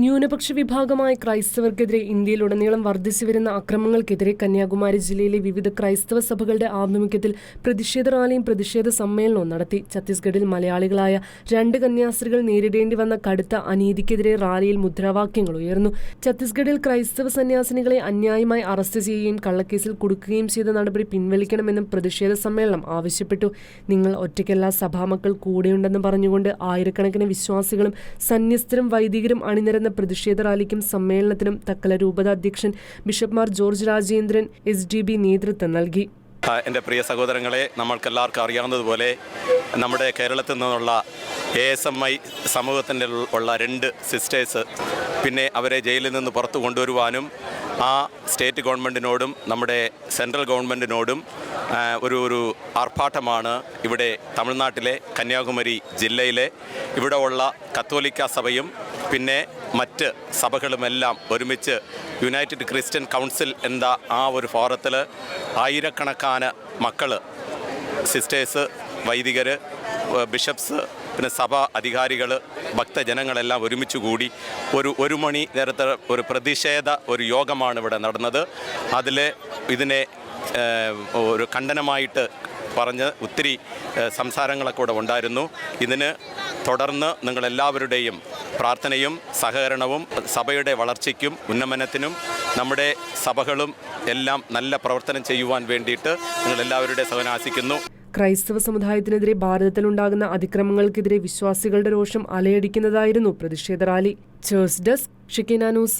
ന്യൂനപക്ഷ വിഭാഗമായ ക്രൈസ്തവർക്കെതിരെ ഇന്ത്യയിലുടനീളം വർദ്ധിച്ചുവരുന്ന അക്രമങ്ങൾക്കെതിരെ കന്യാകുമാരി ജില്ലയിലെ വിവിധ ക്രൈസ്തവ സഭകളുടെ ആഭിമുഖ്യത്തിൽ പ്രതിഷേധ റാലിയും പ്രതിഷേധ സമ്മേളനവും നടത്തി. ഛത്തീസ്ഗഡിൽ മലയാളികളായ രണ്ട് കന്യാസ്ത്രീകൾ നേരിടേണ്ടി വന്ന കടുത്ത അനീതിക്കെതിരെ റാലിയിൽ മുദ്രാവാക്യങ്ങൾ ഉയർന്നു. ഛത്തീസ്ഗഡിൽ ക്രൈസ്തവ സന്യാസിനികളെ അന്യായമായി അറസ്റ്റ് ചെയ്യുകയും കള്ളക്കേസിൽ കുടുക്കുകയും ചെയ്ത നടപടി പിൻവലിക്കണമെന്നും പ്രതിഷേധ സമ്മേളനം ആവശ്യപ്പെട്ടു. നിങ്ങൾ ഒറ്റയ്ക്കല്ല സഭാമക്കൾ കൂടെയുണ്ടെന്ന് പറഞ്ഞുകൊണ്ട് ആയിരക്കണക്കിന് വിശ്വാസികളും സന്യസ്തരും വൈദികരും അണിനിരന്ന പ്രതിഷേധ റാലിക്കും സമ്മേളനത്തിനും തക്കല രൂപത അധ്യക്ഷൻ ബിഷപ്പ്മാർ George Rajendran S D B നേതൃത്വം നൽകി. എന്റെ പ്രിയ സഹോദരങ്ങളെ നമ്മൾക്കെല്ലാവർക്കും അറിയാവുന്നതുപോലെ നമ്മുടെ കേരളത്തിൽ നിന്നുള്ള എ എസ് എം ഐ സമൂഹത്തിന്റെ ഉള്ള രണ്ട് സിസ്റ്റേഴ്സ് പിന്നെ അവരെ ജയിലിൽ നിന്ന് പുറത്തു കൊണ്ടുവരുവാനും ആ സ്റ്റേറ്റ് ഗവൺമെന്റിനോടും നമ്മുടെ സെൻട്രൽ ഗവൺമെന്റിനോടും ഒരു ഒരു ആർഭാട്ടമാണ് ഇവിടെ തമിഴ്നാട്ടിലെ കന്യാകുമരി ജില്ലയിലെ ഇവിടെ ഉള്ള കത്തോലിക്ക സഭയും പിന്നെ മറ്റ് സഭകളുമെല്ലാം ഒരുമിച്ച് യുണൈറ്റഡ് ക്രിസ്ത്യൻ കൗൺസിൽ എന്ന ആ ഒരു ഫോറത്തിൽ ആയിരക്കണക്കാന് മക്കൾ സിസ്റ്റേഴ്സ് വൈദികർ ബിഷപ്സ് പിന്നെ സഭ അധികാരികൾ ഭക്തജനങ്ങളെല്ലാം ഒരുമിച്ച് കൂടി ഒരു ഒരു മണി നേരത്തെ ഒരു പ്രതിഷേധ ഒരു യോഗമാണ് ഇവിടെ നടന്നത്. അതിൽ ഇതിനെ ഒരു ഖണ്ഡനമായിട്ട് പറഞ്ഞ് ഒത്തിരി സംസാരങ്ങളൊക്കെ ഇവിടെ ഉണ്ടായിരുന്നു. ഇതിന് തുടർന്ന് നിങ്ങളെല്ലാവരുടെയും പ്രാർത്ഥനയും സഹകരണവും സഭയുടെ വളർച്ചയ്ക്കും ഉന്നമനത്തിനും നമ്മുടെ സഭകളും എല്ലാം നല്ല പ്രവർത്തനം ചെയ്യുവാൻ വേണ്ടിയിട്ട് നിങ്ങളെല്ലാവരുടെ സഹനം ആശിക്കുന്നു. ക്രൈസ്തവ സമുദായത്തിനെതിരെ ഭാരതത്തിലുണ്ടാകുന്ന അതിക്രമങ്ങൾക്കെതിരെ വിശ്വാസികളുടെ രോഷം അലയടിക്കുന്നതായിരുന്നു പ്രതിഷേധ റാലി. ചേഴ്സ് ഡെസ്ക് ഷിക്കിന ന്യൂസ്.